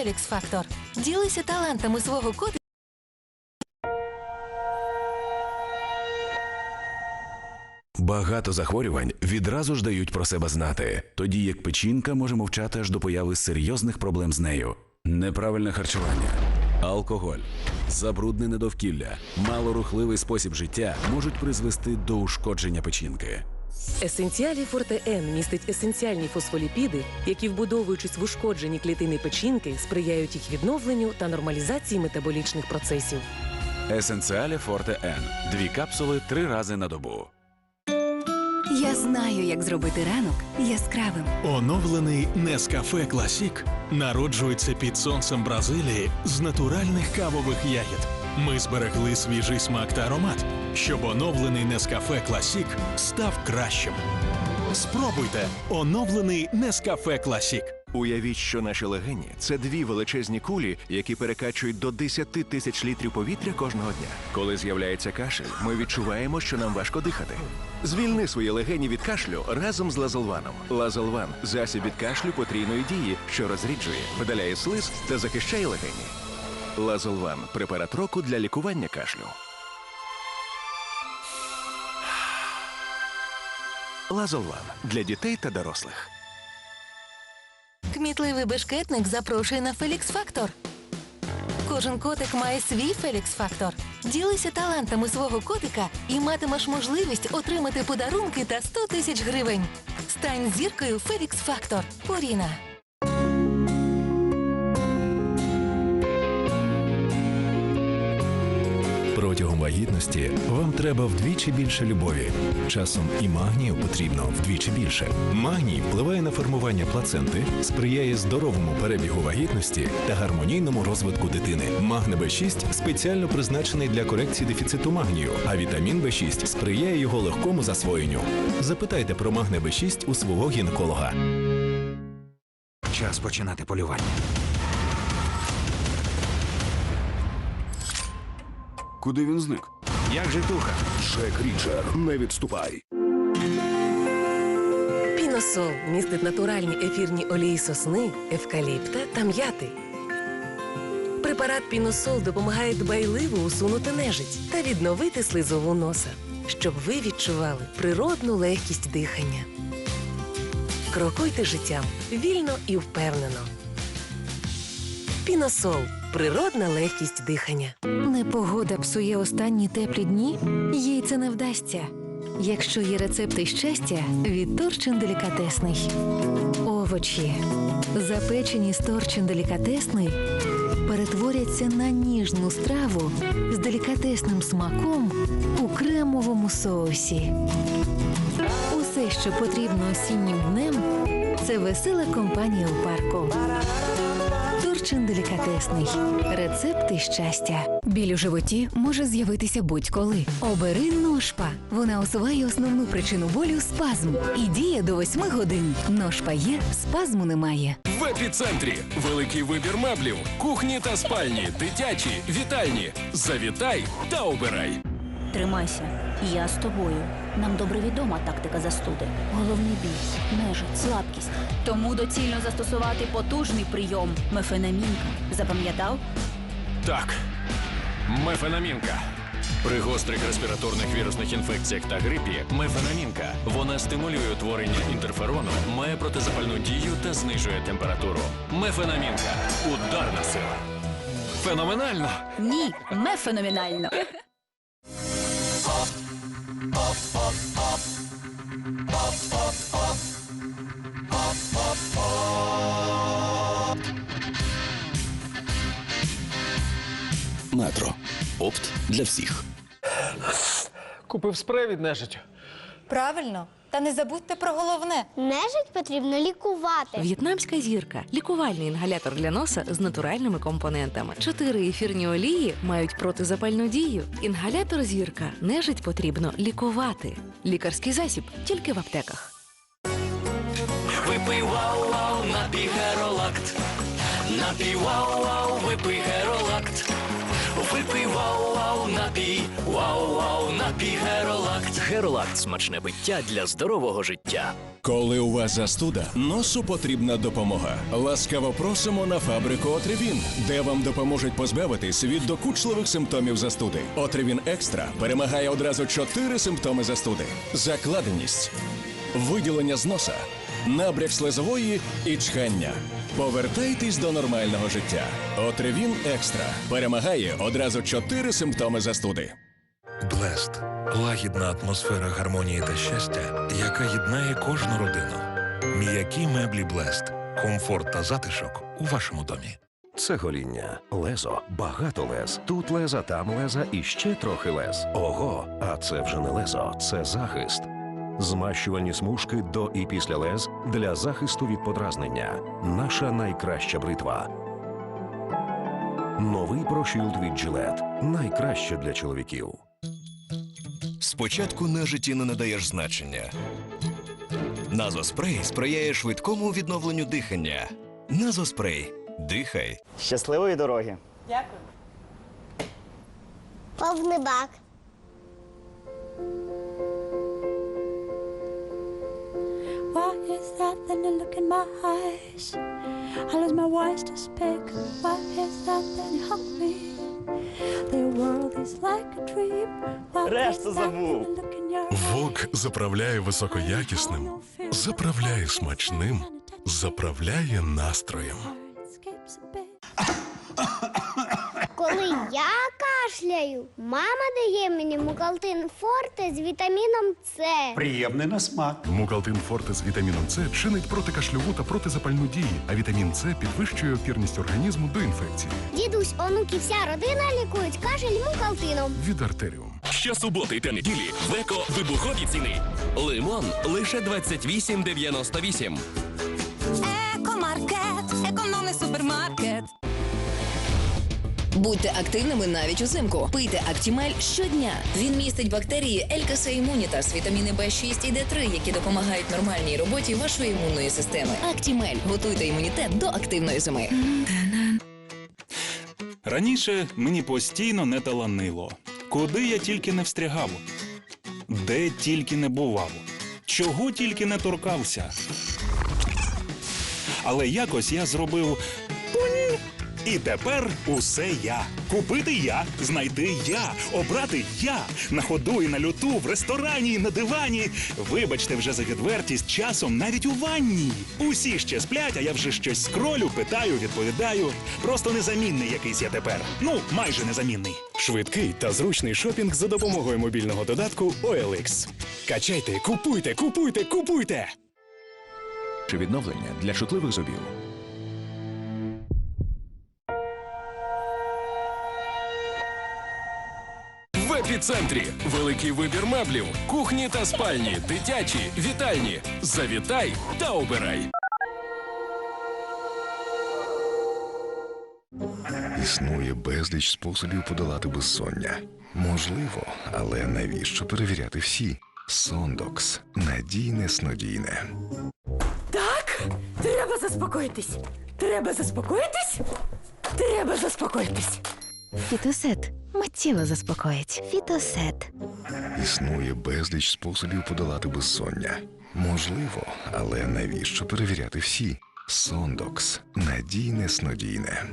Фелікс Фактор. Ділися талантами свого котика. Багато захворювань відразу ж дають про себе знати, тоді як печінка може мовчати аж до появи серйозних проблем з нею. Неправильне харчування, алкоголь, забруднене довкілля, малорухливий спосіб життя можуть призвести до ушкодження печінки. Есенціалі Форте Н містить есенціальні фосфоліпіди, які, вбудовуючись в ушкоджені клітини печінки, сприяють їх відновленню та нормалізації метаболічних процесів. Есенціалі Форте Н. Дві капсули три рази на добу. Я знаю, як зробити ранок яскравим. Оновлений Нескафе Класік народжується під сонцем Бразилії з натуральних кавових ягід. Ми зберегли свіжий смак та аромат, щоб оновлений Нескафе Класік став кращим. Спробуйте оновлений Нескафе Класік. Уявіть, що наші легені це дві величезні кулі, які перекачують до 10 тисяч літрів повітря кожного дня. Коли з'являється кашель, ми відчуваємо, що нам важко дихати. Звільни свої легені від кашлю разом з лазолваном. Лазолван засіб від кашлю потрійної дії, що розріджує, видаляє слиз та захищає легені. Лазолван препарат року для лікування кашлю. Лазолван для дітей та дорослих. Кмітливий бешкетник запрошує на Фелікс Фактор. Кожен котик має свій Фелікс Фактор. Ділися талантами свого котика і матимеш можливість отримати подарунки та 100 тисяч гривень. Стань зіркою Фелікс Фактор. Поріна. Протягом вагітності вам треба вдвічі більше любові. Часом і магнію потрібно вдвічі більше. Магній впливає на формування плаценти, сприяє здоровому перебігу вагітності та гармонійному розвитку дитини. Магне Б6 спеціально призначений для корекції дефіциту магнію, а вітамін Б6 сприяє його легкому засвоєнню. Запитайте про магне Б6 у свого гінеколога. Час починати полювання. Куди він зник? Як же туха? Джек Річер, не відступай. Піносол містить натуральні ефірні олії сосни, евкаліпта та м'яти. Препарат Піносол допомагає дбайливо усунути нежить та відновити слизову носа, щоб ви відчували природну легкість дихання. Крокуйте життям вільно і впевнено. Піносол природна легкість дихання. Непогода псує останні теплі дні, їй це не вдасться. Якщо є рецепти щастя, від Торчин делікатесний. Овочі, запечені з Торчин делікатесний, перетворяться на ніжну страву з делікатесним смаком у кремовому соусі. Усе, що потрібно осіннім днем, це весела компанія у парку. Торчин делікатесний. Рецепти щастя. Біль у животі може з'явитися будь-коли. Обери ножпа. Вона усуває основну причину болю спазм і діє до 8 годин. Ножпа є, спазму немає. В епіцентрі великий вибір меблів, кухні та спальні, дитячі, вітальні. Завітай та обирай. Тримайся, я з тобою. Нам добре відома тактика застуди. Головний біль, нежить, слабкість. Тому доцільно застосувати потужний прийом мефенамінка. Запам'ятав? Так. Мефенамінка. При гострих респіраторних вірусних інфекціях та грипі мефенамінка. Вона стимулює утворення інтерферону, має протизапальну дію та знижує температуру. Мефенамінка. Ударна сила. Феноменально! Ні, мефеноменально. Метро. Опт для всіх. Купив спрей від нежиттю. Правильно. Та не забудьте про головне. Нежить потрібно лікувати. В'єтнамська зірка лікувальний інгалятор для носа з натуральними компонентами. Чотири ефірні олії мають протизапальну дію. Інгалятор зірка нежить потрібно лікувати. Лікарський засіб тільки в аптеках. Випий вау-вау, напій геролакт. Напій вау-вау, випий геролакт. Випий вау-вау напій, вау-вау напій Геролакт. Геролакт смачне пиття для здорового життя. Коли у вас застуда, носу потрібна допомога. Ласкаво просимо на фабрику Отревін, де вам допоможуть позбавитись від докучливих симптомів застуди. Отревін Екстра перемагає одразу чотири симптоми застуди: закладеність, виділення з носа, набряк слизової і чхання. Повертайтесь до нормального життя. Отревін Екстра перемагає одразу чотири симптоми застуди. Блест лагідна атмосфера гармонії та щастя, яка єднає кожну родину. М'які меблі Блест, комфорт та затишок у вашому домі. Це гоління, лезо, багато лез. Тут леза, там леза і ще трохи лез. Ого, а це вже не лезо, це захист. Змащувальні смужки до і після лез для захисту від подразнення. Наша найкраща бритва. Новий прошілд від Gillette. Найкраще для чоловіків. Спочатку нежиті не надаєш значення. Назоспрей сприяє швидкому відновленню дихання. Назоспрей. Дихай. Щасливої дороги. Дякую. Повний бак. Is that then you look in my eyes? I lose my voice to speak. Why is that then you hug me? The world is like a dream. Why is Решту that забув. when look in your Вок заправляє високоякісним, заправляє смачним, заправляє настроєм. Коли я кашляю, мама дає мені мукалтин форте з вітаміном С. Приємний на смак. Мукалтин Форте з вітаміном С чинить протикашльову та протизапальну дії, а вітамін С підвищує опірність організму до інфекцій. Дідусь, онуки, вся родина лікують кашель мукалтином. Від артеріум. Щосуботи та неділі в еко вибухові ціни. Лимон лише 28,98. Екомаркет, економний супермаркет. Будьте активними навіть узимку. Пийте Актімель щодня. Він містить бактерії Елькаса імунітас, вітаміни Б6 і Д3, які допомагають нормальній роботі вашої імунної системи. Актімель. Готуйте імунітет до активної зими. Раніше мені постійно не таланило. Куди я тільки не встрягав, де тільки не бував, чого тільки не торкався. Але якось я зробив. І тепер усе я. Купити я, знайти я, обрати я на ходу і на люту, в ресторані, і на дивані. Вибачте вже за відвертість часом навіть у ванні. Усі ще сплять, а я вже щось скролю, питаю, відповідаю. Просто незамінний якийсь я тепер. Ну, майже незамінний. Швидкий та зручний шопінг за допомогою мобільного додатку OLX. Качайте, купуйте, купуйте, купуйте! Чи відновлення для чутливих зубів. Епіцентрі великий вибір меблів, кухні та спальні, дитячі, вітальні. Завітай та обирай. Існує безліч способів подолати безсоння. Можливо, але навіщо перевіряти всі? Сондокс надійне снодійне. Так, треба заспокоїтись. Треба заспокоїтись. Треба заспокоїтись. Фітосет миттєво заспокоїть. Фітосет. Існує безліч способів подолати безсоння. Можливо, але навіщо перевіряти всі? Сондокс надійне снодійне.